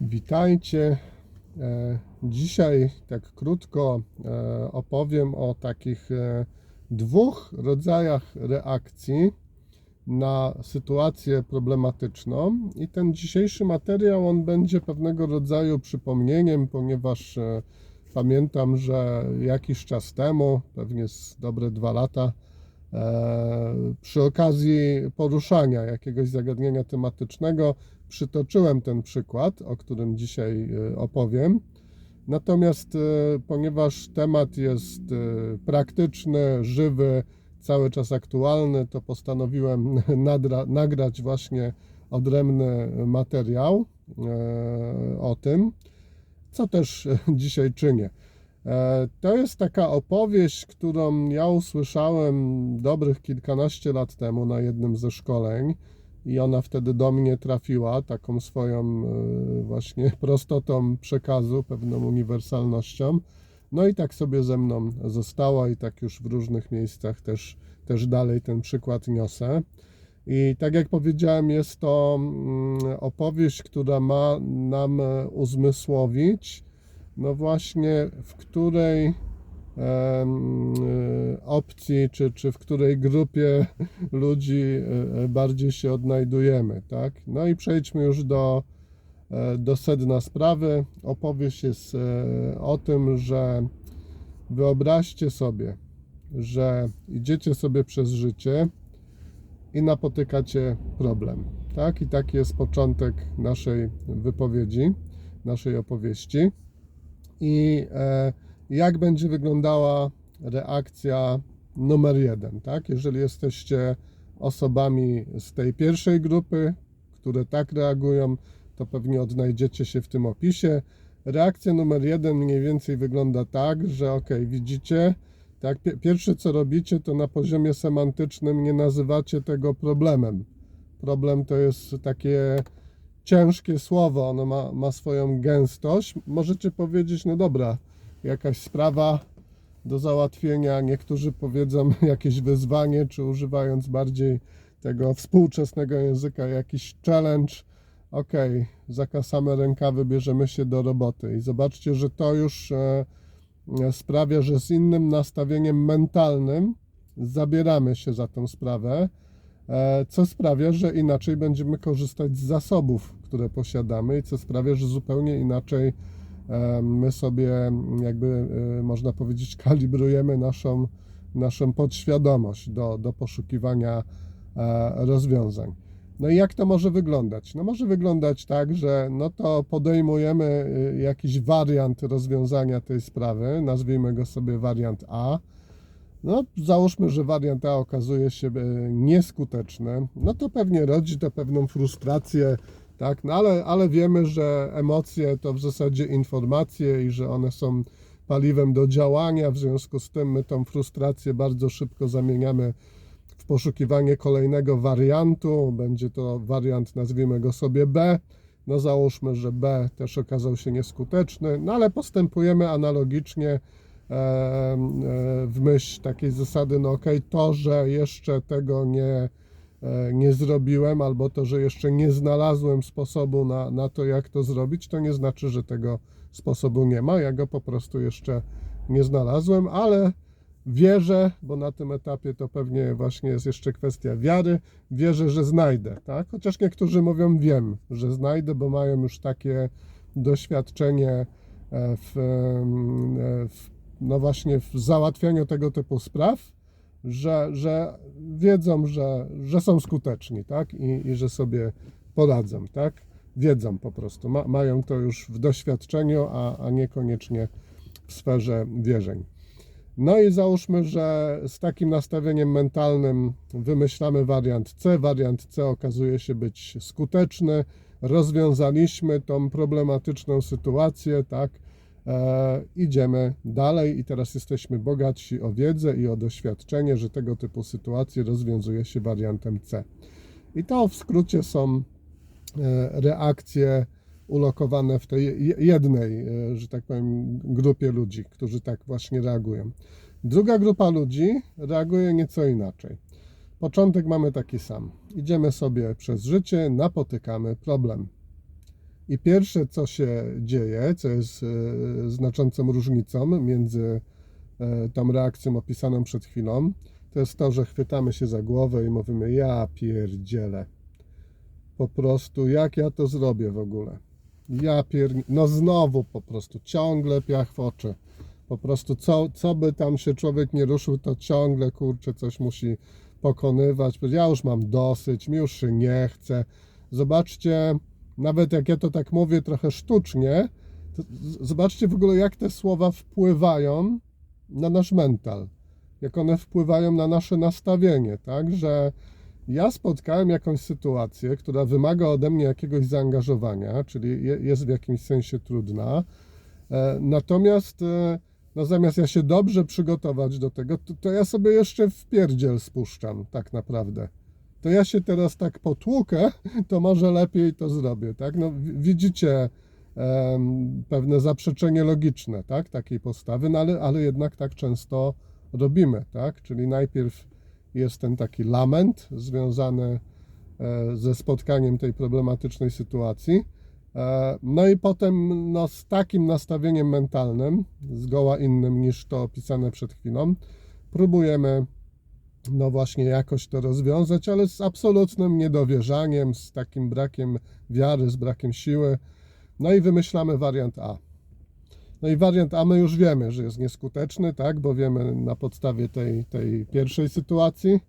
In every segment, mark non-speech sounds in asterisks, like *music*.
Witajcie. E, Dzisiaj tak krótko e, opowiem o takich e, dwóch rodzajach reakcji na sytuację problematyczną i ten dzisiejszy materiał on będzie pewnego rodzaju przypomnieniem, ponieważ pamiętam, że jakiś czas temu, pewnie z dobre dwa lata, przy okazji poruszania jakiegoś zagadnienia tematycznego przytoczyłem ten przykład, o którym dzisiaj e, opowiem. Natomiast e, ponieważ temat jest e, praktyczny, żywy, cały czas aktualny, to postanowiłem *laughs* nagrać właśnie odrębny materiał e, o tym, co też *laughs* dzisiaj czynię. E, To jest taka opowieść, którą ja usłyszałem dobrych kilkanaście lat temu na jednym ze szkoleń i ona wtedy do mnie trafiła taką swoją e, właśnie *laughs* prostotą przekazu, pewną uniwersalnością. No i tak sobie ze mną została i tak już w różnych miejscach też, też dalej ten przykład niosę. I tak jak powiedziałem, jest to mm, opowieść, która ma nam e, uzmysłowić, no właśnie w której e, opcji, czy, czy w której grupie ludzi e, bardziej się odnajdujemy, tak? No i przejdźmy już do, e, do sedna sprawy. Opowieść jest o tym, że wyobraźcie sobie, że idziecie sobie przez życie i napotykacie problem, tak? I taki jest początek naszej wypowiedzi, naszej opowieści i e, jak będzie wyglądała reakcja numer jeden, tak? Jeżeli jesteście osobami z tej pierwszej grupy, które tak reagują, to pewnie odnajdziecie się w tym opisie. Reakcja numer jeden mniej więcej wygląda tak, że ok, widzicie, tak, pi- pierwsze co robicie, to na poziomie semantycznym nie nazywacie tego problemem. Problem to jest takie ciężkie słowo, ono ma, ma swoją gęstość. Możecie powiedzieć, no dobra, jakaś sprawa do załatwienia, niektórzy powiedzą *laughs* jakieś wyzwanie, czy używając bardziej tego współczesnego języka, jakiś challenge. Ok, zakasamy rękawy, bierzemy się do roboty. I zobaczcie, że to już e, e, sprawia, że z innym nastawieniem mentalnym zabieramy się za tę sprawę e, co sprawia, że inaczej będziemy korzystać z zasobów, które posiadamy i co sprawia, że zupełnie inaczej my sobie jakby e, można powiedzieć kalibrujemy naszą, naszą podświadomość do, do poszukiwania e, rozwiązań. No i jak to może wyglądać? No może wyglądać tak, że no to podejmujemy y, jakiś wariant rozwiązania tej sprawy, nazwijmy go sobie wariant A, no, załóżmy, że wariant A okazuje się e, nieskuteczny, no to pewnie rodzi to pewną frustrację, tak, no ale, ale wiemy, że emocje to w zasadzie informacje i że one są paliwem do działania, w związku z tym my tą frustrację bardzo szybko zamieniamy w poszukiwanie kolejnego wariantu, będzie to wariant, nazwijmy go sobie B, no załóżmy, że B też okazał się nieskuteczny, no ale postępujemy analogicznie e, e, w myśl takiej zasady, no okej, to, że jeszcze tego nie, nie zrobiłem, albo to, że jeszcze nie znalazłem sposobu na, na to, jak to zrobić, to nie znaczy, że tego sposobu nie ma. Ja go po prostu jeszcze nie znalazłem, ale wierzę, bo na tym etapie to pewnie właśnie jest jeszcze kwestia wiary, wierzę, że znajdę, tak? Chociaż niektórzy mówią wiem, że znajdę, bo mają już takie doświadczenie e, w, e, w no właśnie w załatwianiu tego typu spraw, że, że wiedzą, że, że są skuteczni, tak? I, i że sobie poradzą, tak? Wiedzą po prostu, ma, mają to już w doświadczeniu, a, a niekoniecznie w sferze wierzeń. No i załóżmy, że z takim nastawieniem mentalnym wymyślamy wariant C. Wariant C okazuje się być skuteczny. Rozwiązaliśmy tą problematyczną sytuację, tak? E, idziemy dalej i teraz jesteśmy bogatsi o wiedzę i o doświadczenie, że tego typu sytuacje rozwiązuje się wariantem C. I to w skrócie są e, reakcje ulokowane w tej je- jednej, e, że tak powiem, grupie ludzi, którzy tak właśnie reagują. Druga grupa ludzi reaguje nieco inaczej. Początek mamy taki sam. Idziemy sobie przez życie, napotykamy problem. I pierwsze, co się dzieje, co jest e, znaczącą różnicą między e, tą reakcją opisaną przed chwilą, to jest to, że chwytamy się za głowę i mówimy: Ja pierdzielę. Po prostu, jak ja to zrobię w ogóle? Ja pier... No znowu po prostu, ciągle piach w oczy. Po prostu, co, co by tam się człowiek nie ruszył, to ciągle, kurczę, coś musi pokonywać. Ja już mam dosyć, mi już się nie chce. Zobaczcie, nawet jak ja to tak mówię trochę sztucznie, zobaczcie w ogóle, jak te słowa wpływają na nasz mental. Jak one wpływają na nasze nastawienie, tak? Że ja spotkałem jakąś sytuację, która wymaga ode mnie jakiegoś zaangażowania, czyli je- jest w jakimś sensie trudna. E, Natomiast e, no zamiast ja się dobrze przygotować do tego, to, to ja sobie jeszcze w pierdziel spuszczam tak naprawdę. To ja się teraz tak potłukę, to może lepiej to zrobię, tak? No wi- widzicie em, pewne zaprzeczenie logiczne, tak? Takiej postawy, no ale, ale jednak tak często robimy, tak? Czyli najpierw jest ten taki lament związany e, ze spotkaniem tej problematycznej sytuacji. E, No i potem no, z takim nastawieniem mentalnym, zgoła innym niż to opisane przed chwilą, próbujemy no właśnie jakoś to rozwiązać, ale z absolutnym niedowierzaniem, z takim brakiem wiary, z brakiem siły. No i wymyślamy wariant A. No i wariant A my już wiemy, że jest nieskuteczny, tak, bo wiemy na podstawie tej, tej pierwszej sytuacji.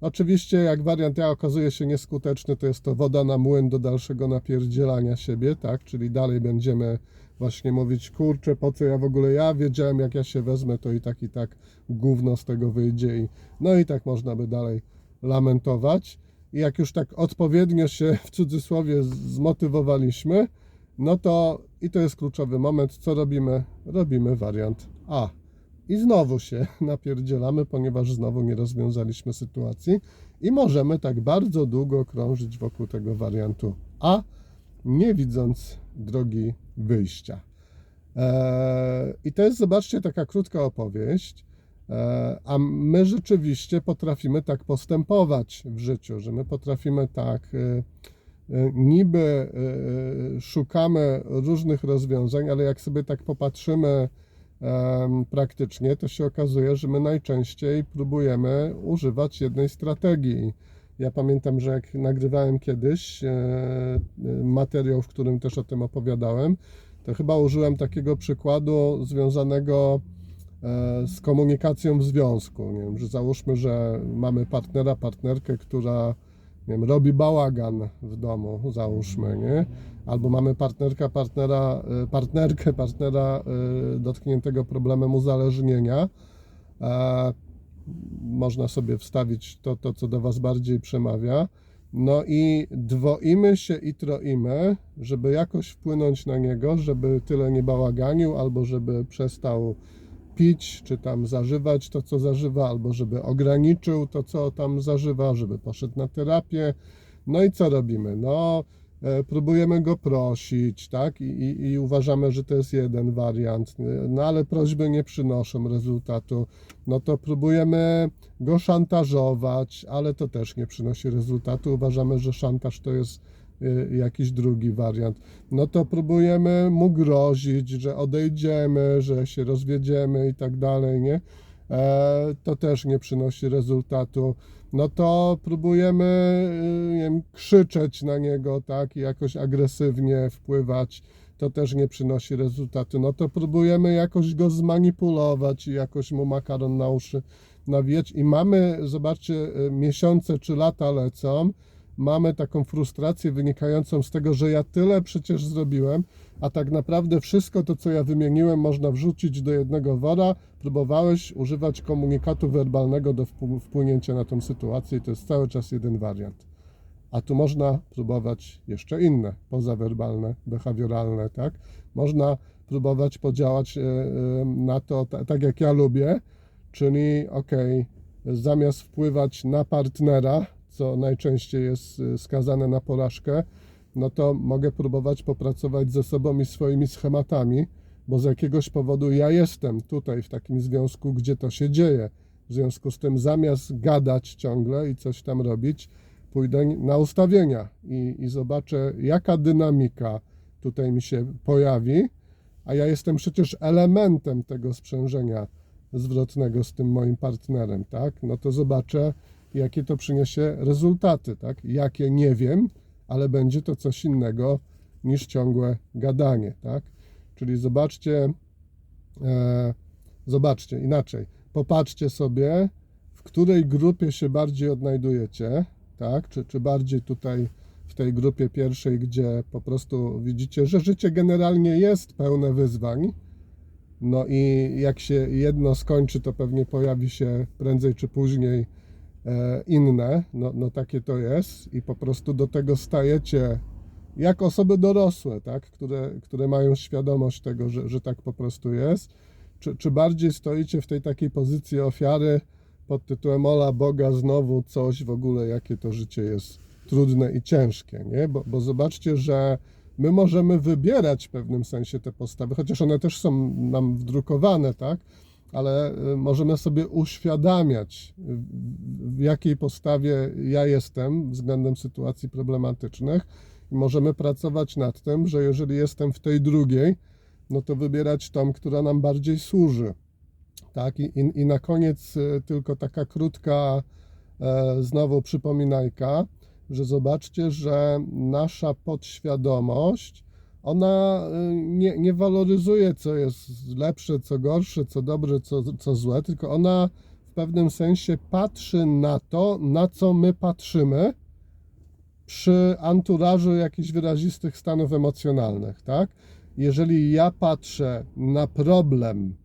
Oczywiście, jak wariant A okazuje się nieskuteczny, to jest to woda na młyn do dalszego napierdzielania siebie, tak? Czyli dalej będziemy właśnie mówić, kurczę, po co ja w ogóle ja wiedziałem, jak ja się wezmę, to i tak, i tak gówno z tego wyjdzie. I, no i tak można by dalej lamentować. I jak już tak odpowiednio się w cudzysłowie zmotywowaliśmy, no to i to jest kluczowy moment, co robimy? Robimy wariant A. I znowu się *laughs* napierdzielamy, ponieważ znowu nie rozwiązaliśmy sytuacji i możemy tak bardzo długo krążyć wokół tego wariantu A, nie widząc drogi wyjścia. Eee, I to jest, zobaczcie, taka krótka opowieść, eee, a my rzeczywiście potrafimy tak postępować w życiu, że my potrafimy tak e, e, niby e, szukamy różnych rozwiązań, ale jak sobie tak popatrzymy praktycznie, to się okazuje, że my najczęściej próbujemy używać jednej strategii. Ja pamiętam, że jak nagrywałem kiedyś e, e, materiał, w którym też o tym opowiadałem, to chyba użyłem takiego przykładu związanego e, z komunikacją w związku. Nie wiem, że załóżmy, że mamy partnera, partnerkę, która nie wiem, robi bałagan w domu, załóżmy, nie? Albo mamy partnerka, partnera, partnerkę, partnera dotkniętego problemem uzależnienia. Można sobie wstawić to, to, co do Was bardziej przemawia. No i dwoimy się i troimy, żeby jakoś wpłynąć na niego, żeby tyle nie bałaganił, albo żeby przestał pić, czy tam zażywać to, co zażywa, albo żeby ograniczył to, co tam zażywa, żeby poszedł na terapię. No i co robimy? No, próbujemy go prosić, tak? I, i, I uważamy, że to jest jeden wariant, no ale prośby nie przynoszą rezultatu. No to próbujemy go szantażować, ale to też nie przynosi rezultatu. Uważamy, że szantaż to jest y, jakiś drugi wariant. No to próbujemy mu grozić, że odejdziemy, że się rozwiedziemy i tak dalej, nie? E, to też nie przynosi rezultatu. No to próbujemy y, nie wiem, krzyczeć na niego, tak, i jakoś agresywnie wpływać. To też nie przynosi rezultatu. No to próbujemy jakoś go zmanipulować i jakoś mu makaron na uszy nawijać. I mamy, zobaczcie, y, miesiące czy lata lecą, mamy taką frustrację wynikającą z tego, że ja tyle przecież zrobiłem, a tak naprawdę wszystko to, co ja wymieniłem, można wrzucić do jednego wora. Próbowałeś używać komunikatu werbalnego do wpł- wpłynięcia na tą sytuację i to jest cały czas jeden wariant. A tu można próbować jeszcze inne, pozawerbalne, behawioralne, tak? Można próbować podziałać e, e, na to ta, tak, jak ja lubię, czyli ok, zamiast wpływać na partnera, co najczęściej jest e, skazane na porażkę, no to mogę próbować popracować ze sobą i swoimi schematami, bo z jakiegoś powodu ja jestem tutaj w takim związku, gdzie to się dzieje. W związku z tym, zamiast gadać ciągle i coś tam robić, pójdę na ustawienia i, i zobaczę, jaka dynamika tutaj mi się pojawi, a ja jestem przecież elementem tego sprzężenia zwrotnego z tym moim partnerem, tak? No to zobaczę, jakie to przyniesie rezultaty, tak? Jakie nie wiem, ale będzie to coś innego niż ciągłe gadanie, tak? Czyli zobaczcie, e, zobaczcie inaczej, popatrzcie sobie, w której grupie się bardziej odnajdujecie, tak? Czy, czy bardziej tutaj w tej grupie pierwszej, gdzie po prostu widzicie, że życie generalnie jest pełne wyzwań, no i jak się jedno skończy, to pewnie pojawi się prędzej czy później inne, no, no takie to jest i po prostu do tego stajecie jak osoby dorosłe, tak? które, które mają świadomość tego, że, że tak po prostu jest, czy, czy bardziej stoicie w tej takiej pozycji ofiary pod tytułem Ola Boga znowu coś w ogóle, jakie to życie jest trudne i ciężkie, nie? Bo, bo zobaczcie, że my możemy wybierać w pewnym sensie te postawy, chociaż one też są nam wdrukowane, tak? Ale y, możemy sobie uświadamiać, w jakiej postawie ja jestem względem sytuacji problematycznych i możemy pracować nad tym, że jeżeli jestem w tej drugiej, no to wybierać tą, która nam bardziej służy. Tak, i, i, i na koniec y, tylko taka krótka e, znowu przypominajka, że zobaczcie, że nasza podświadomość, ona y, nie, nie waloryzuje, co jest lepsze, co gorsze, co dobre, co, co złe, tylko ona w pewnym sensie patrzy na to, na co my patrzymy przy anturażu jakichś wyrazistych stanów emocjonalnych, tak? Jeżeli ja patrzę na problem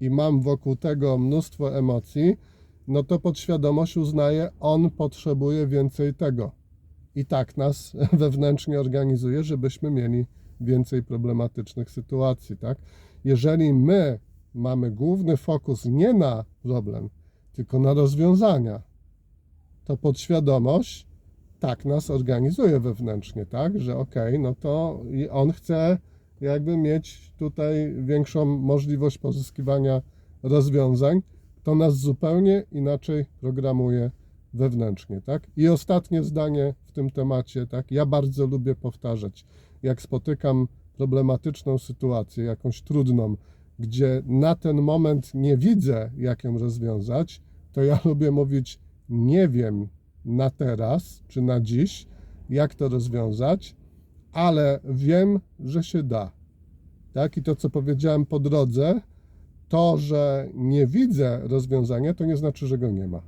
i mam wokół tego mnóstwo emocji, no to podświadomość uznaje, on potrzebuje więcej tego. I tak nas *laughs* wewnętrznie organizuje, żebyśmy mieli więcej problematycznych sytuacji, tak? Jeżeli my mamy główny fokus nie na problem, tylko na rozwiązania, to podświadomość tak nas organizuje wewnętrznie, tak? Że okej, okay, no to on chce jakby mieć tutaj większą możliwość pozyskiwania rozwiązań, to nas zupełnie inaczej programuje wewnętrznie, tak? I ostatnie zdanie tym temacie, tak? Ja bardzo lubię powtarzać, jak spotykam problematyczną sytuację, jakąś trudną, gdzie na ten moment nie widzę, jak ją rozwiązać, to ja *laughs* lubię mówić, nie wiem na teraz czy na dziś, jak to rozwiązać, ale wiem, że się da. Tak? I to, co powiedziałem po drodze, to, że nie widzę rozwiązania, to nie znaczy, że go nie ma.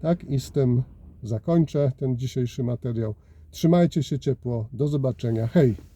Tak? I z tym zakończę ten dzisiejszy materiał. Trzymajcie się ciepło. Do zobaczenia. Hej!